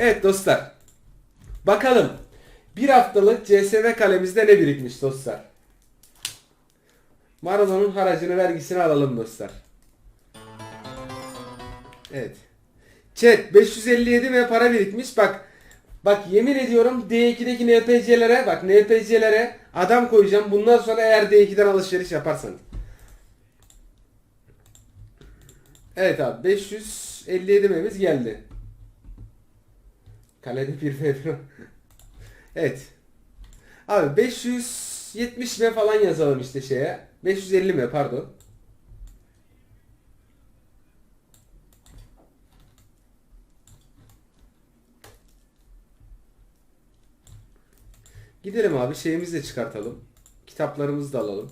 Evet dostlar. Bakalım. Bir haftalık CSV kalemizde ne birikmiş dostlar? Maradon'un haracını vergisini alalım dostlar. Evet. Chat 557 ve para birikmiş. Bak bak yemin ediyorum D2'deki NPC'lere bak NPC'lere adam koyacağım. Bundan sonra eğer D2'den alışveriş yaparsanız. Evet abi 557 memiz geldi. Kalede bir ve bir. Evet. Abi 570 mi falan yazalım işte şeye. 550 mi pardon. Gidelim abi şeyimizi de çıkartalım. Kitaplarımızı da alalım.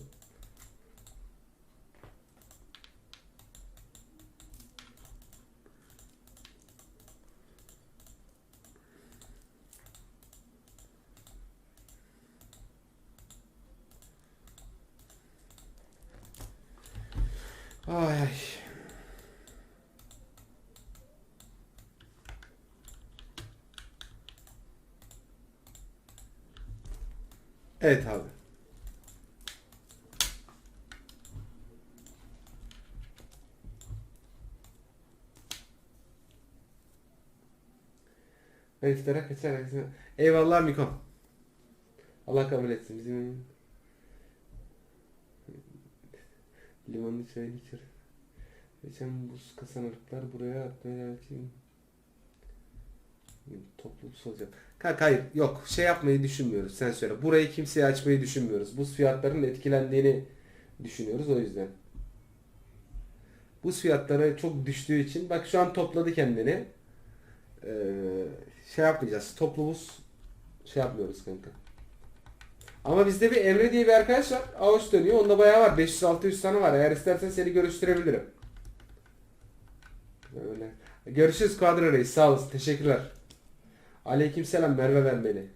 Ay ay. Evet abi. Ben iftara kaçar. Eyvallah Miko. Allah kabul etsin. Bizim limonlu çayı içer. Geçen buz kasanırıklar buraya atmaya için topluluk olacak. Kanka hayır yok şey yapmayı düşünmüyoruz sen söyle. Burayı kimseye açmayı düşünmüyoruz. Buz fiyatlarının etkilendiğini düşünüyoruz o yüzden. Buz fiyatları çok düştüğü için bak şu an topladı kendini. Ee, şey yapmayacağız. Toplu buz şey yapmıyoruz kanka. Ama bizde bir Emre diye bir arkadaş var. Ağustos dönüyor. Onda bayağı var. 500-600 tane var. Eğer istersen seni görüştürebilirim. Öyle. Görüşürüz Quadro Reis. Sağ olasın. Teşekkürler. Aleykümselam Merve ben beni.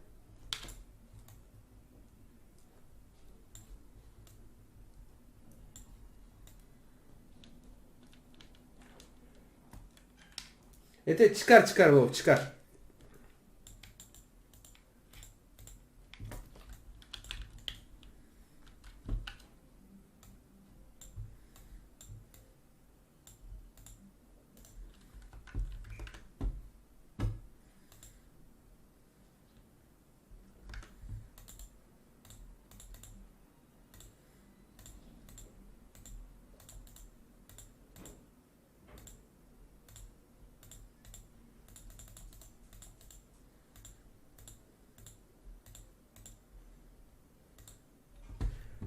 Ete çıkar çıkar baba çıkar.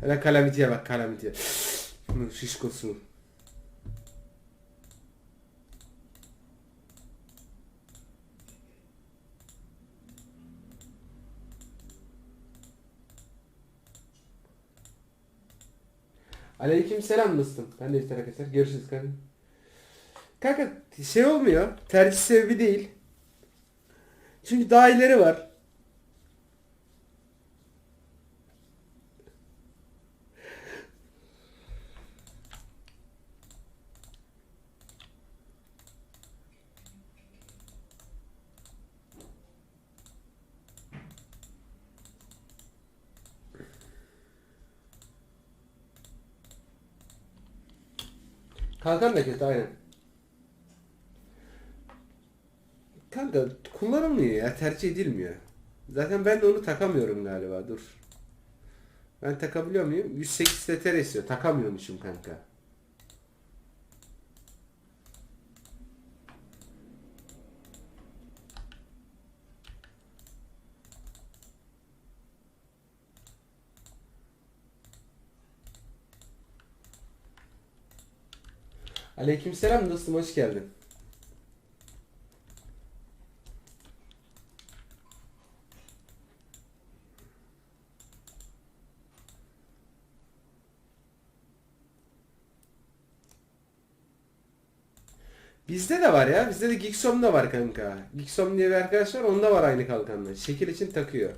Hele kalamitiye bak kalamitiye. Şişkosu. Aleyküm selam dostum. Ben de iftar arkadaşlar. Görüşürüz kanka. Kanka şey olmuyor. Tercih sebebi değil. Çünkü daha ileri var. Kalkan da kötü aynen. Kanka kullanılmıyor ya tercih edilmiyor. Zaten ben de onu takamıyorum galiba dur. Ben takabiliyor muyum? 108 TTR istiyor. Takamıyormuşum kanka. Aleykümselam dostum hoş geldin. Bizde de var ya. Bizde de Gixom da var kanka. Gixom diye bir arkadaş var. Onda var aynı kalkanla. Şekil için takıyor.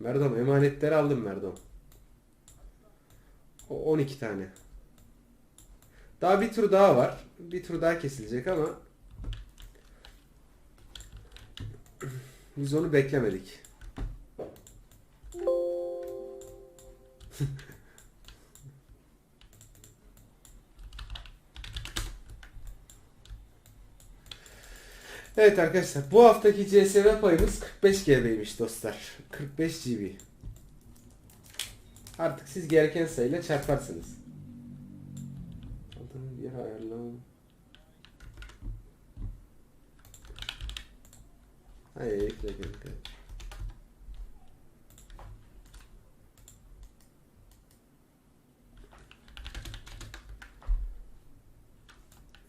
Merdom emanetleri aldım Merdom. 12 tane. Daha bir tur daha var. Bir tur daha kesilecek ama biz onu beklemedik. Evet arkadaşlar bu haftaki CSV payımız 45 GB'ymiş dostlar. 45 GB. Artık siz gereken sayıyla çarparsınız. Adını bir ayarla. Hayır ekle kanka.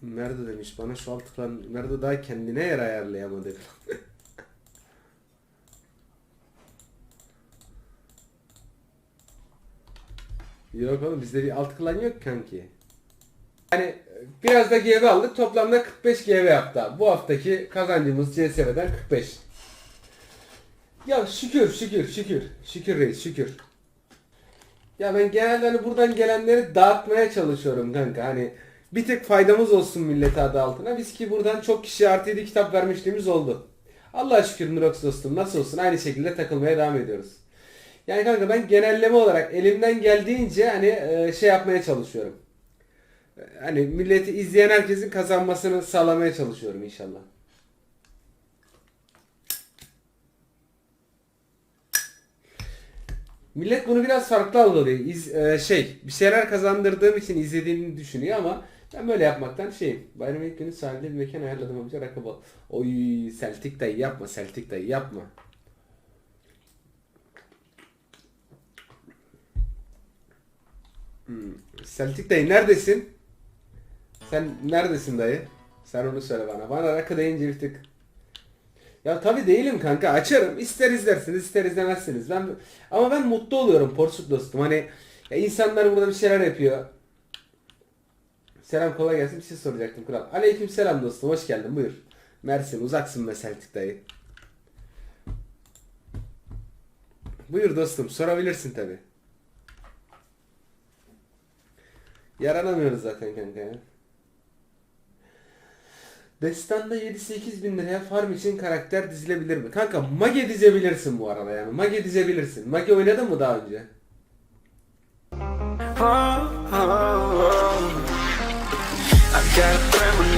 Merdo demiş bana şu alt tıklan Merdo daha kendine yer ayarlayamadı. Yok oğlum bizde bir alt klan yok kanki. Yani biraz da GB aldık toplamda 45 GB yaptı. Bu haftaki kazancımız CSV'den 45. Ya şükür şükür şükür. Şükür reis şükür. Ya ben genelde hani buradan gelenleri dağıtmaya çalışıyorum kanka. Hani bir tek faydamız olsun millete adı altına. Biz ki buradan çok kişiye artı yedi kitap vermişliğimiz oldu. Allah'a şükür Nurox dostum nasıl olsun aynı şekilde takılmaya devam ediyoruz. Yani kanka ben genelleme olarak elimden geldiğince hani e, şey yapmaya çalışıyorum. E, Hani milleti izleyen herkesin kazanmasını sağlamaya çalışıyorum inşallah. Millet bunu biraz farklı algılıyor. İz, e, şey, bir şeyler kazandırdığım için izlediğini düşünüyor ama ben böyle yapmaktan şeyim. Bayram ilk günü sahilde bir mekan ayarladım amca rakı bal. Oy Celtic dayı yapma Celtic dayı yapma. Hmm. Celtic dayı neredesin? Sen neredesin dayı? Sen onu söyle bana. Bana rakı deyince bir tık. Ya tabi değilim kanka açarım ister izlersiniz ister izlemezsiniz ben ama ben mutlu oluyorum porsuk dostum hani ya insanlar burada bir şeyler yapıyor Selam kolay gelsin bir şey soracaktım kral Aleyküm selam dostum hoş geldin buyur Mersin uzaksın be Celtic dayı Buyur dostum sorabilirsin tabi Yaranamıyoruz zaten kanka ya Destanda 7-8 bin liraya farm için karakter dizilebilir mi? Kanka Mage dizebilirsin bu arada yani. Mage dizebilirsin. Mage oynadın mı daha önce?